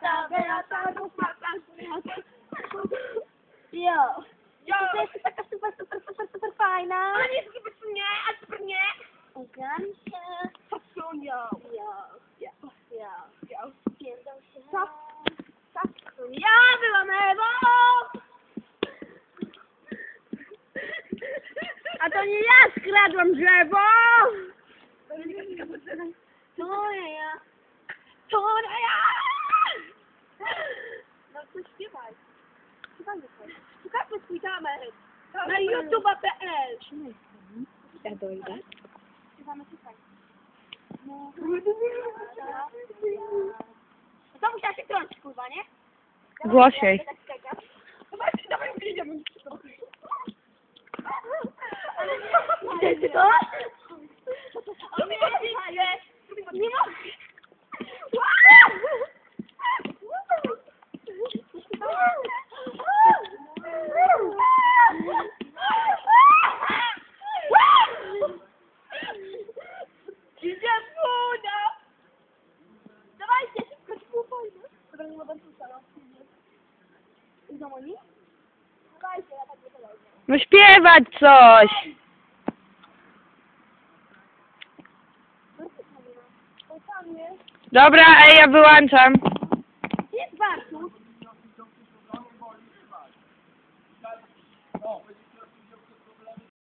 Beata, Beata, Rosmata, Beata. Jo. Jo. To jest taka super, super, super, super fajna. Ona nie jest super nie, a super nie. Ogarnij się. Fasunią. Jo. Jo. Jo. Jo. Pierdol się. Tak. Tak. Ja byłam Ewą. A to nie ja skradłam drzewo. To nie ja. To nie ja. Szukajmy swój kamer. Na youtube.pl Ja dojdę. Tutaj. To musiała się krążyć, kurwa, nie? Głośniej. Dawajcie, dawaj, nie Wiecie to? No śpiewać coś! Dobra, ej, ja wyłączam.